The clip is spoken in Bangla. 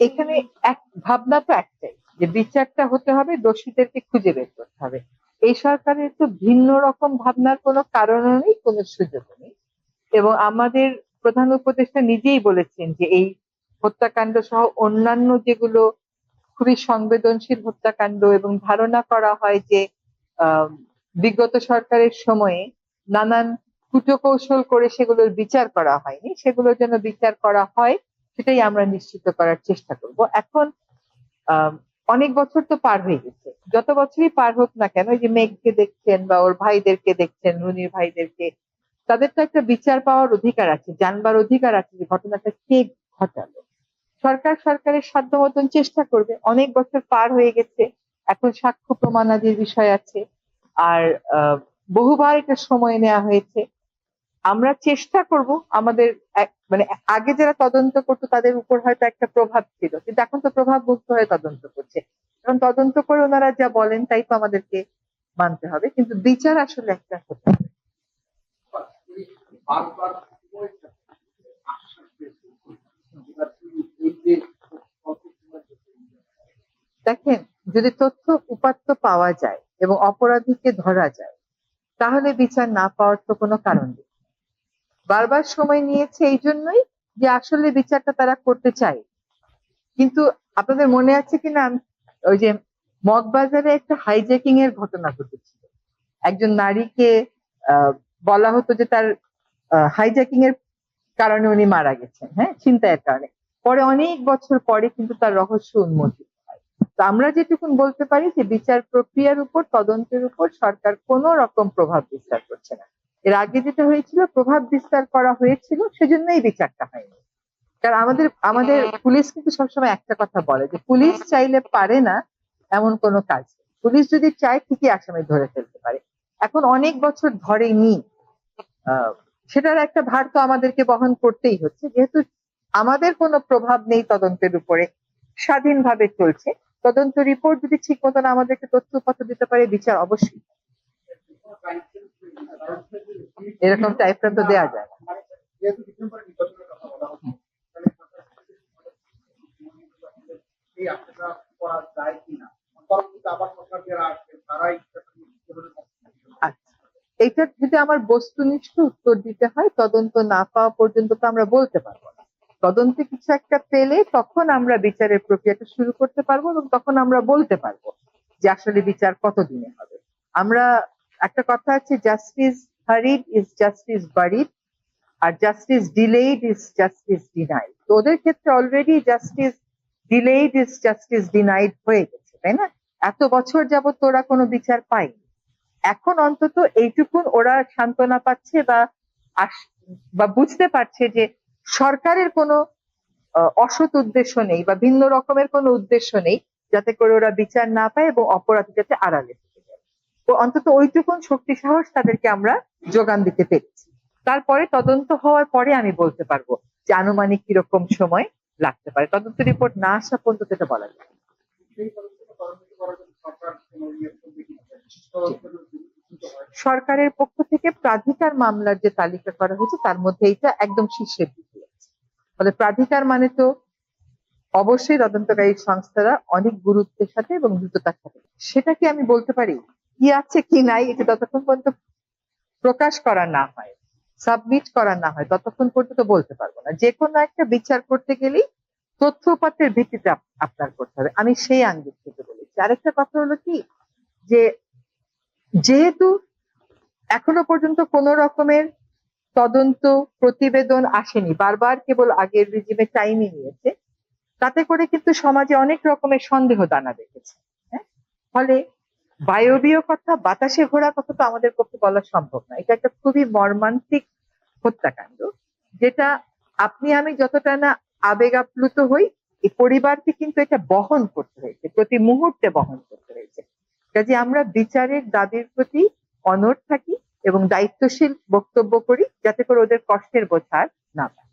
এখানে এক ভাবনা তো একটাই, যে বিচারটা হতে হবে, দোষীদেরকে খুঁজে বের করতে হবে। এই সরকারের তো ভিন্ন রকম ভাবনার কোনো কারণও নেই, কোনো সুযোগও নেই। এবং আমাদের প্রধান উপদেষ্টা নিজেই বলেছেন যে এই হত্যাকাণ্ড সহ অন্যান্য যেগুলো খুবই সংবেদনশীল হত্যাকাণ্ড এবং ধারণা করা হয় যে বিগত সরকারের সময়ে নানান কুটকৌশল করে সেগুলোর বিচার করা হয়নি, সেগুলোর জন্য বিচার করা হয়। সেটাই আমরা নিশ্চিত করার চেষ্টা করব। এখন অনেক বছর তো পার হয়ে গেছে। যত বছরই পার হোক না কেন যে মেঘকে দেখছেন বা ওর ভাইদেরকে দেখছেন, রুনির ভাইদেরকে, তাদের তো একটা বিচার পাওয়ার অধিকার আছে, জানবার অধিকার আছে যে ঘটনাটা কে ঘটালো। সরকার সরকারের সাধ্য মতন চেষ্টা করবে। অনেক বছর পার হয়ে গেছে, এখন সাক্ষ্য প্রমাণাদির বিষয় আছে। আর বহুবার এটা সময় নেওয়া হয়েছে। আমরা চেষ্টা করব আমাদের মানে আগে যারা তদন্ত করতো তাদের উপর হয়তো একটা প্রভাব ছিল। কিন্তু এখন তো প্রভাব মুক্ত হয়ে তদন্ত করছে। কারণ তদন্ত করে ওনারা যা বলেন তাই তো আমাদেরকে মানতে হবে। কিন্তু বিচার আসলে একটা হতে হবে। দেখেন, যদি তথ্য উপাত্ত পাওয়া যায় এবং অপরাধীকে ধরা যায়, তাহলে বিচার না পাওয়ার তো কোনো কারণ নেই। বারবার সময় নিয়েছে এই জন্যই যে আসলে বিচারটা তারা করতে চায়। কিন্তু আপনাদের মনে আছে কিনা ওই যে মগবাজারে একটা হাইজ্যাকিং এর ঘটনা ঘটেছিল। একজন নারীকে বলা হতো যে তার হাইজ্যাকিং এর কারণে উনি মারা গেছেন হ্যাঁ? ছিনতাইয়ের কারণে। পরে অনেক বছর পরে কিন্তু তার রহস্য উন্মোচিত হয়। তো আমরা যেটুকুন বলতে পারি যে বিচার প্রক্রিয়ার উপর, তদন্তের উপর সরকার কোনো রকম প্রভাব বিস্তার করছে না। এর আগে যেটা হয়েছিল, প্রভাব বিস্তার করা হয়েছিল, সেজন্যই বিচারটা হয়নি। কারণ আমাদের আমাদের পুলিশ কিন্তু সবসময় একটা কথা বলে যে, পুলিশ চাইলে পারে না এমন কোনো কাজ। পুলিশ যদি চায়, ঠিকই আসামি ধরে ফেলতে পারে। এখন অনেক বছর ধরেনি সেটার একটা ভার তো আমাদেরকে বহন করতেই হচ্ছে। যেহেতু আমাদের কোনো প্রভাব নেই তদন্তের উপরে, স্বাধীনভাবে চলছে। তদন্ত রিপোর্ট যদি ঠিক মতন আমাদেরকে তথ্য দিতে পারে, বিচার অবশ্যই। এরকম টাইপটা তো দেওয়া যায় আচ্ছা। এটা যদি আমার বস্তুনিষ্ঠ উত্তর দিতে হয়, তদন্ত না পাওয়া পর্যন্ত তো আমরা বলতে পারব না। তদন্তে কিছু একটা পেলে তখন আমরা বিচারের প্রক্রিয়াটা শুরু করতে পারব এবং তখন আমরা বলতে পারব যে আসলে বিচার কতদিনে হবে। আমরা একটা কথা আছে justice hurried is justice buried R justice delayed is justice denied তো ওদের ক্ষেত্রে already justice delayed is justice denied হয়ে গেছে, তাই না? এত বছর যাবত ওরা কোনো বিচার পায়নি। এখন অন্তত এইটুকুন ওরা সান্ত্বনা পাচ্ছে বা বা বুঝতে পারছে যে সরকারের কোনো অসৎ উদ্দেশ্য নেই বা ভিন্ন রকমের কোনো উদ্দেশ্য নেই যাতে করে ওরা বিচার না পায় এবং অপরাধী যাতে আড়ালে অন্তত ওইটুকুন শক্তি সাহস তাদেরকে আমরা যোগান দিতে পেরেছি। তারপরে তদন্ত হওয়ার পরে আমি বলতে পারব যে আনুমানিক কীরকম সময় লাগতে পারে। তদন্ত রিপোর্ট না আসা পর্যন্ত এটা বলা যায় সরকারের পক্ষ থেকে প্রাধিকার মামলার যে তালিকা করা হয়েছে, তার মধ্যে এটা একদম শীর্ষের দিকে ফলে প্রাধিকার মানে তো অবশ্যই তদন্তকারী সংস্থারা অনেক গুরুত্বের সাথে এবং দ্রুততার সাথে। সেটা কি আমি বলতে পারি কি আছে, কি নাই, এটা ততক্ষণ পর্যন্ত প্রকাশ করা না হয় সাবমিট করা না হয়, ততক্ষণ পর্যন্ত বলতে পারব না। যে কোনো একটা বিচার করতে গেলেই তথ্য উপাত্তের ভিত্তিতে আপনার করতে হবে। আমি সেই আঙ্গিক থেকে বলেছি। আরেকটা কথা হলো কি, যে যেহেতু এখনও পর্যন্ত কোন রকমের তদন্ত প্রতিবেদন আসেনি, বারবার কেবল আগের রিজিমে টাইমই নিয়েছে, তাতে করে কিন্তু সমাজে অনেক রকমের সন্দেহ দানা দেখেছে হ্যাঁ? ফলে বায়বীয় কথা, বাতাসে ঘোরা কথা তো আমাদের পক্ষে বলা সম্ভব না। এটা একটা খুবই মর্মান্তিক হত্যাকাণ্ড, যেটা আপনি, আমি যতটা না আবেগ আপ্লুত হই, এই পরিবারকে কিন্তু এটা বহন করতে হয়েছে, প্রতি মুহূর্তে বহন করতে হয়েছে। কাজে আমরা বিচারের দাবির প্রতি অনড় থাকি এবং দায়িত্বশীল বক্তব্য করি, যাতে করে ওদের কষ্টের বোঝার না পায়।